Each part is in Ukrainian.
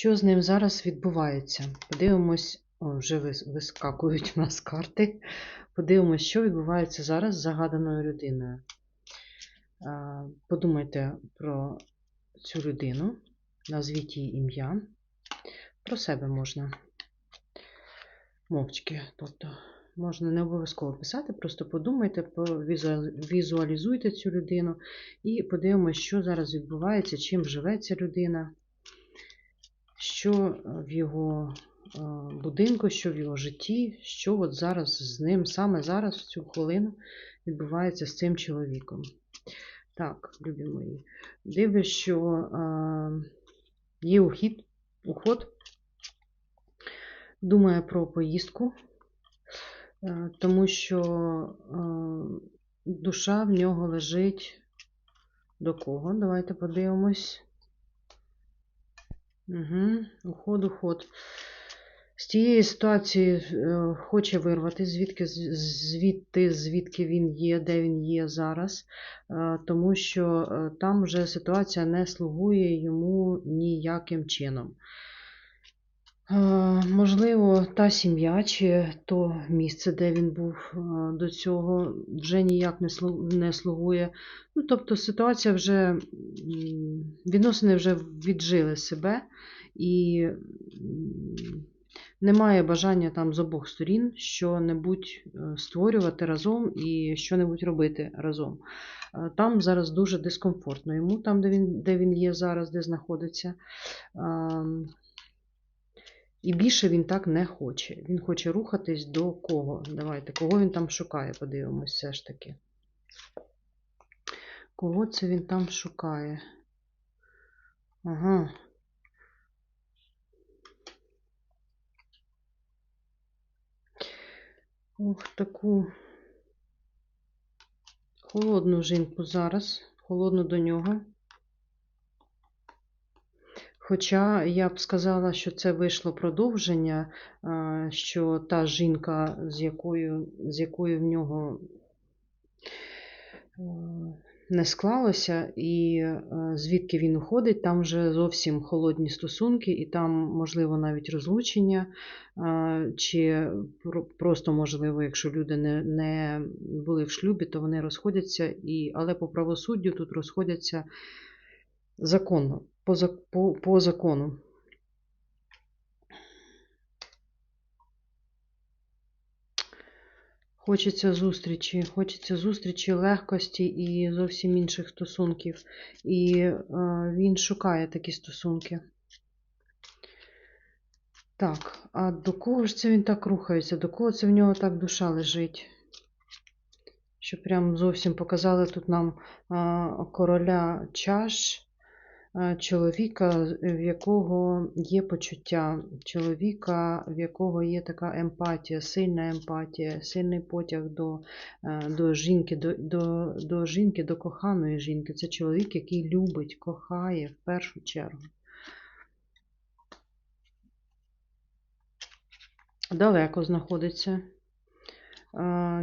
Що з ним зараз відбувається? Подивимось, о, вже вискакують у нас карти. Подивимось, що відбувається зараз з загаданою людиною. Подумайте про цю людину, назвіть її ім'я. Про себе можна. Мовчки. Тобто, можна не обов'язково писати, просто подумайте, візуалізуйте цю людину і подивимось, що зараз відбувається, чим живе ця людина, що в його е, будинку, що в його житті, що от зараз з ним, саме зараз, в цю хвилину, відбувається з цим чоловіком. Так, любі мої, дивлюсь, що е, є ухід, уход, думає про поїздку, е, тому що душа в нього лежить до кого? Давайте подивимось. Угу, уход, уход. З тієї ситуації е, хоче вирвати, звідки, звідти, звідки він є, де він є зараз, е, тому що е, там вже ситуація не слугує йому ніяким чином. Можливо, та сім'я чи то місце, де він був до цього, вже ніяк не слугує. Ну, тобто ситуація вже, відносини вже віджили себе і немає бажання там з обох сторін що-небудь е, створювати разом і що-небудь робити разом. Е, Там зараз дуже дискомфортно йому, там, де він, де він є зараз, де знаходиться. І більше він так не хоче. Він хоче рухатись до кого? Давайте, кого він там шукає, подивимось все ж таки. Кого це він там шукає? Ага. Ох, таку холодну жінку зараз, холодну до нього. Хоча я б сказала, що це вийшло продовження, що та жінка, з якою, з якою в нього е, не склалося, і е, звідки він уходить, там вже зовсім холодні стосунки, і там, можливо, навіть розлучення, чи просто, можливо, якщо люди не, не були в шлюбі, то вони розходяться, і, але по правосуддю тут розходяться законно, по, по, по закону. Хочеться зустрічі, хочеться зустрічі, легкості і зовсім інших стосунків. І е, він шукає такі стосунки. Так, а до кого ж це він так рухається? До кого це в нього так душа лежить? Що прям зовсім показали тут нам а, короля чаш, чоловіка, в якого є почуття, чоловіка, в якого є така емпатія, сильна емпатія, сильний потяг до, е, до жінки, до, до, до жінки, до коханої жінки. Це чоловік, який любить, кохає в першу чергу. Далеко знаходиться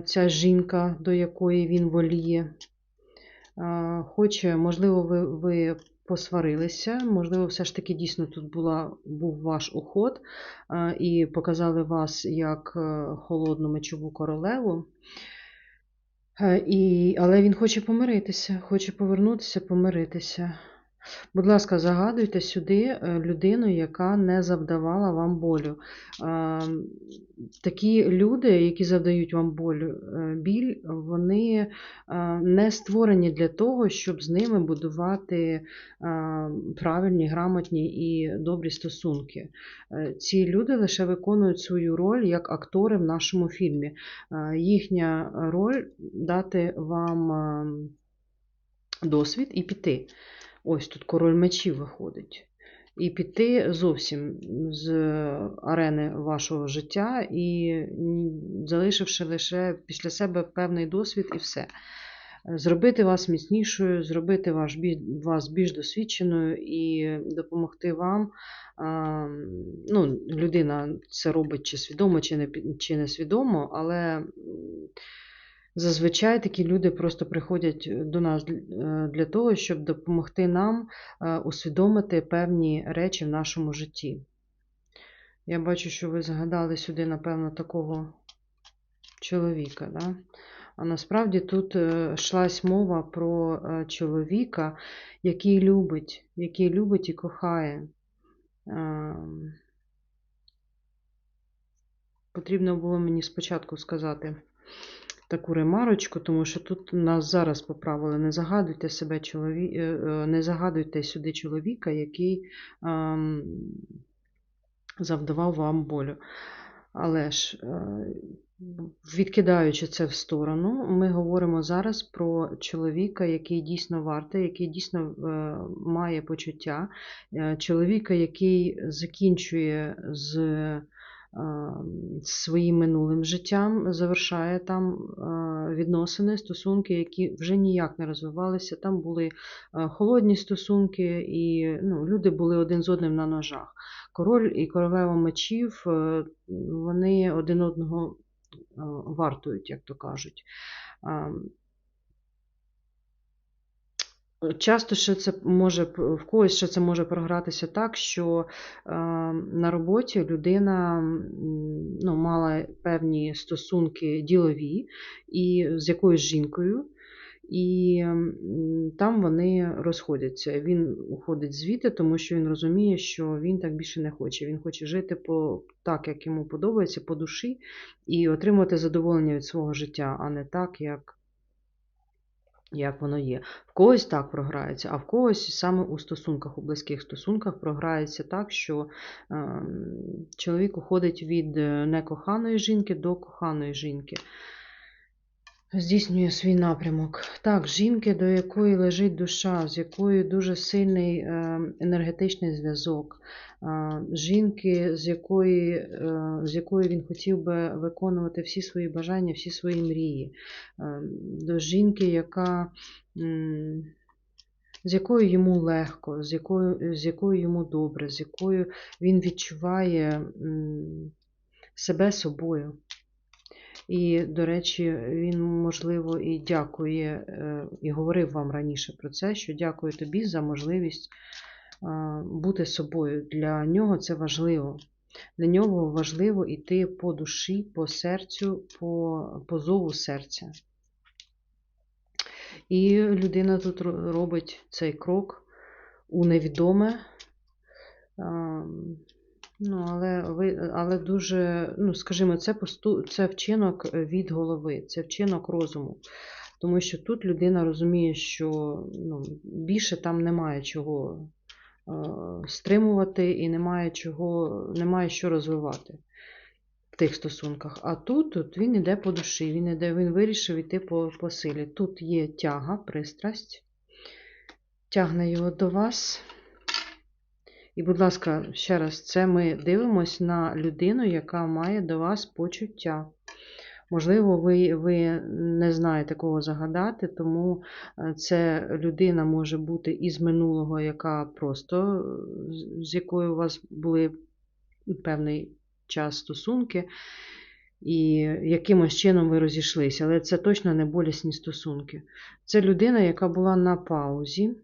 ця жінка, до якої він воліє. Хоче, можливо, ви, ви посварилися, можливо, все ж таки дійсно тут була, був ваш уход а, і показали вас як е, холодну мечову королеву. Е, І, але він хоче помиритися, хоче повернутися, помиритися. Будь ласка, загадуйте сюди е, людину, яка не завдавала вам болю. Е, Такі люди, які завдають вам боль, е, біль, вони не створені для того, щоб з ними будувати правильні, грамотні і добрі стосунки. Ці люди лише виконують свою роль як актори в нашому фільмі. Їхня роль дати вам е, досвід і піти. Ось тут король мечів виходить. І піти зовсім з арени вашого життя і залишивши лише після себе певний досвід і все. Зробити вас міцнішою, зробити ваш, вас більш досвідченою і допомогти вам. Ну, людина це робить чи свідомо, чи не, чи не але Зазвичай такі люди просто приходять до нас е, для того, щоб допомогти нам е, усвідомити певні речі в нашому житті. Я бачу, що ви згадали сюди, напевно, такого чоловіка. Да? А насправді тут е, йшлась мова про е, чоловіка, який любить, який любить і кохає. Ем, Потрібно було мені спочатку сказати таку ремарочку, тому що тут нас зараз поправили. Не загадуйте себе чолові... е, е, не загадуйте сюди чоловіка, який ем, завдавав вам болю. Але ж, е, відкидаючи це в сторону, ми говоримо зараз про чоловіка, який дійсно вартий, який дійсно має почуття, чоловіка, який закінчує з своїм минулим життям, завершає там е, відносини, стосунки, які вже ніяк не розвивалися. Там були е, холодні стосунки, і ну, люди були один з одним на ножах. Король і королева мечів, е, вони один одного вартують, як то кажуть. Часто ще це може в когось ще це може програтися так, що е, на роботі людина ну, мала певні стосунки ділові і з якоюсь жінкою, і там вони розходяться. Він уходить звідти, тому що він розуміє, що він так більше не хоче. Він хоче жити по так, як йому подобається, по душі, і отримувати задоволення від свого життя, а не так, як як воно є. В когось так програється, а в когось саме у стосунках, у близьких стосунках програється так, що е, чоловік уходить від е, некоханої жінки до коханої жінки. Здійснює свій напрямок. Так, жінки, до якої лежить душа, з якою дуже сильний е, енергетичний зв'язок, е, жінки, з якої, е, з якою він хотів би виконувати всі свої бажання, всі свої мрії, до жінки, яка. з якою йому легко, з якою, з якою йому добре, з якою він відчуває себе собою. І, до речі, він, можливо, і дякує, е, і говорив вам раніше про це, що дякую тобі за можливість бути собою. Для нього це важливо. Для нього важливо йти по душі, по серцю, по, по зову серця. І людина тут робить цей крок у невідоме. Ну, але ви, але дуже, ну, скажімо, це посту, це вчинок від голови, це вчинок розуму. Тому що тут людина розуміє, що ну, більше там немає чого е, стримувати і немає чого, немає що розвивати в тих стосунках. А тут, тут він іде по душі, він іде, він вирішив йти по, по силі. Тут є тяга, пристрасть, тягне його до вас. І, будь ласка, ще раз, це ми дивимось на людину, яка має до вас почуття. Можливо, ви, ви не знаєте кого загадати, тому е, це людина може бути із минулого, яка просто е, з якою у вас були певний час стосунки, і якимось чином ви розійшлися. Але це точно не болісні стосунки. Це людина, яка була на паузі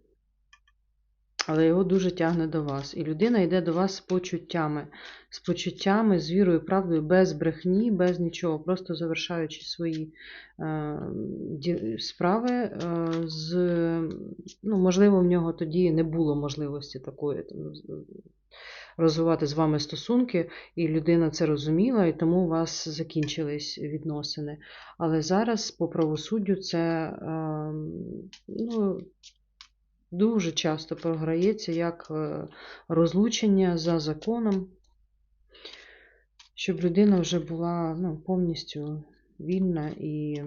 але його дуже тягне до вас. І людина йде до вас з почуттями, з почуттями, з вірою, правдою, без брехні, без нічого, просто завершаючи свої е, справи. Е, з, ну, можливо, в нього тоді не було можливості такої розвивати з вами стосунки, і людина це розуміла, і тому у вас закінчились відносини. Але зараз по правосуддю це е, ну, дуже часто програється як е, розлучення за законом, щоб людина вже була ну, повністю вільна і,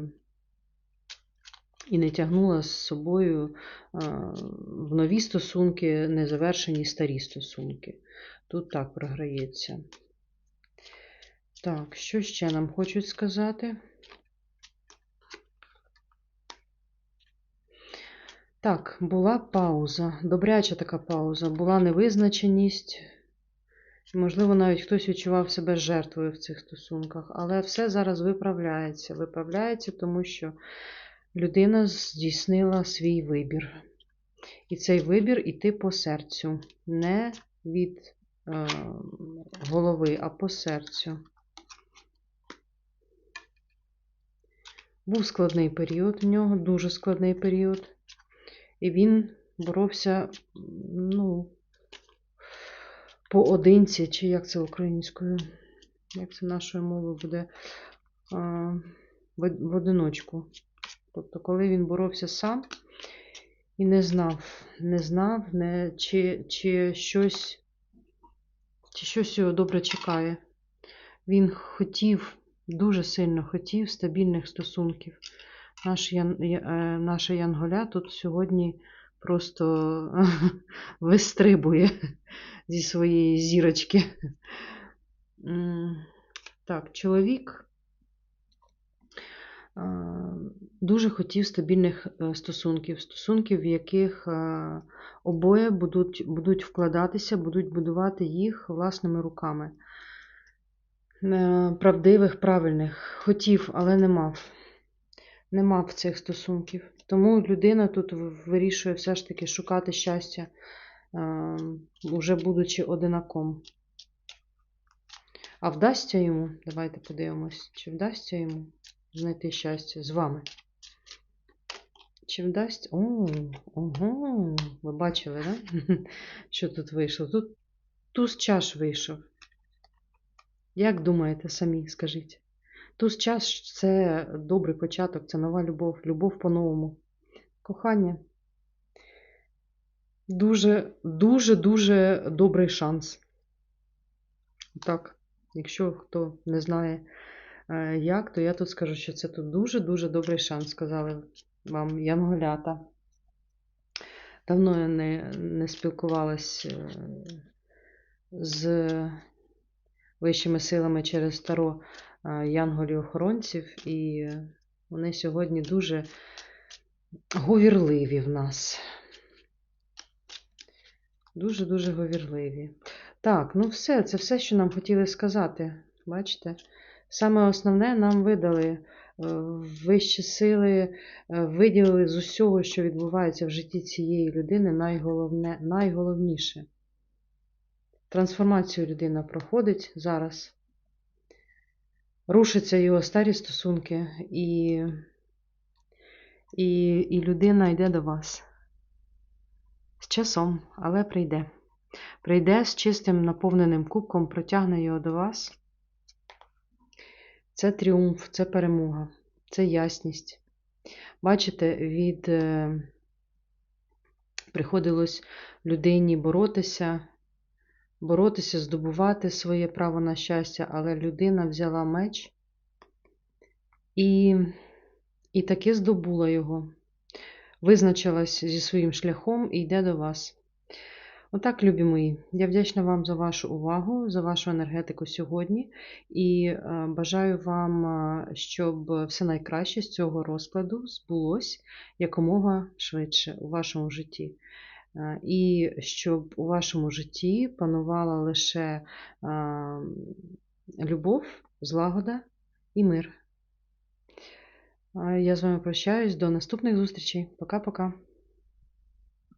і не тягнула з собою е, в нові стосунки, незавершені старі стосунки. Тут так програється. Так, що ще нам хочуть сказати? Так, була пауза, добряча така пауза, була невизначеність, Можливо, навіть хтось відчував себе жертвою в цих стосунках, але все зараз виправляється. Виправляється, тому що людина здійснила свій вибір. І цей вибір іти по серцю, не від е, голови, а по серцю. Був складний період у нього, дуже складний період. І він боровся, ну, поодинці, чи як це українською, як це нашою мовою буде, а, в, одиночку. Тобто, коли він боровся сам і не знав, не знав, не, чи, чи щось, чи щось його добре чекає. Він хотів, дуже сильно хотів стабільних стосунків. Наш Ян, е, наша Янголя тут сьогодні просто вистрибує зі своєї зірочки. Так, чоловік дуже хотів стабільних е, стосунків, стосунків, в яких е, обоє будуть, будуть вкладатися, будуть будувати їх власними руками. Е, Правдивих, правильних. Хотів, але не мав. Не мав цих стосунків. Тому людина тут вирішує все ж таки шукати щастя, е, уже будучи одинаком. А вдасться йому, давайте подивимось, чи вдасться йому знайти щастя з вами. Чи вдасться. О, ого, ви бачили, да? що тут вийшло? Тут туз чаш вийшов. Як думаєте самі, скажіть? Туз чаш це добрий початок, це нова любов, любов по-новому. Кохання. Дуже, дуже, дуже добрий шанс. Так, якщо хто не знає, е, як, то я тут скажу, що це тут дуже-дуже добрий шанс, сказали вам янголята. Давно я не, не спілкувалась е, з вищими силами через Таро е, янголів-охоронців, і вони сьогодні дуже говірливі в нас. Дуже-дуже говірливі. Так, ну все, це все, що нам хотіли сказати. Бачите? Саме основне нам видали. е, Вищі сили е, виділили з усього, що відбувається в житті цієї людини, найголовне, найголовніше. Трансформацію людина проходить зараз. Рушаться його старі стосунки, і, і, і людина йде до вас. З часом, але прийде. Прийде з чистим наповненим кубком, протягне його до вас. Це тріумф, це перемога, це ясність. Бачите, від е, приходилось людині боротися, боротися, здобувати своє право на щастя, але людина взяла меч і, і таки здобула його. Визначилась зі своїм шляхом і йде до вас. Отак, любі мої, я вдячна вам за вашу увагу, за вашу енергетику сьогодні і е, бажаю вам, е, щоб все найкраще з цього розкладу збулось якомога швидше у вашому житті. Е, І щоб у вашому житті панувала лише е, любов, злагода і мир. Е, Я з вами прощаюсь. До наступних зустрічей. Пока-пока.